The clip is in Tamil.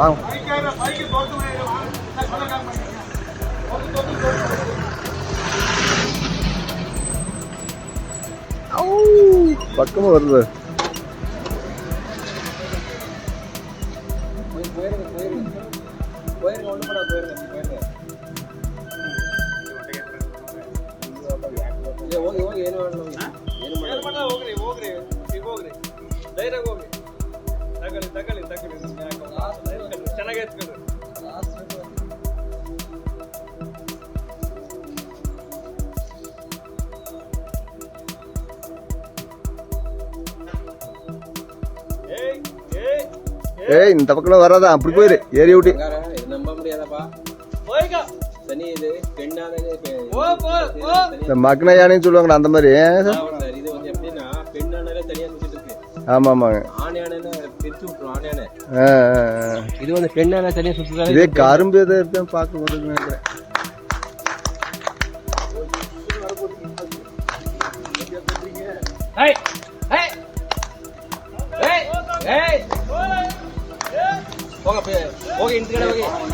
வாங்க பக்கமா வருது போயிருங்க போயிருங்க போயிருங்க ஒன்றும் பண்ண போயிருங்க போயிருங்க ಇಲ್ಲ, ಹೋಗಿ ಹೋಗಿ ಏನು ಮಾಡಲ್ಲ ಹೋಗಿ ಏನು ಮಾಡಲ್ಲ ಹೋಗ್ರಿ ಹೋಗ್ರಿ ಈಗ ಹೋಗ್ರಿ ಧೈರ್ಯ ಹೋಗ್ರಿ ತಗೊಳ್ಳಿ ತಗೊಳ್ಳಿ ತಗೊಳ್ಳಿ ஏற்றுக்கணும் ஏய் இந்த பக்கம் வராதா? அப்படி போயிரு. ஏறி விட்டு நம்ப முடியாதப்பா. இந்த மக்ன யானைன்னு சொல்லுவாங்க அந்த மாதிரி ஆமா ஆமாங்க. இது வந்து பெண்ணான சரியா சுத்தம் இதே கரும்பு எதை எடுத்தேன் பார்க்க போதுங்க போங்க போங்க இந்த கடை போங்க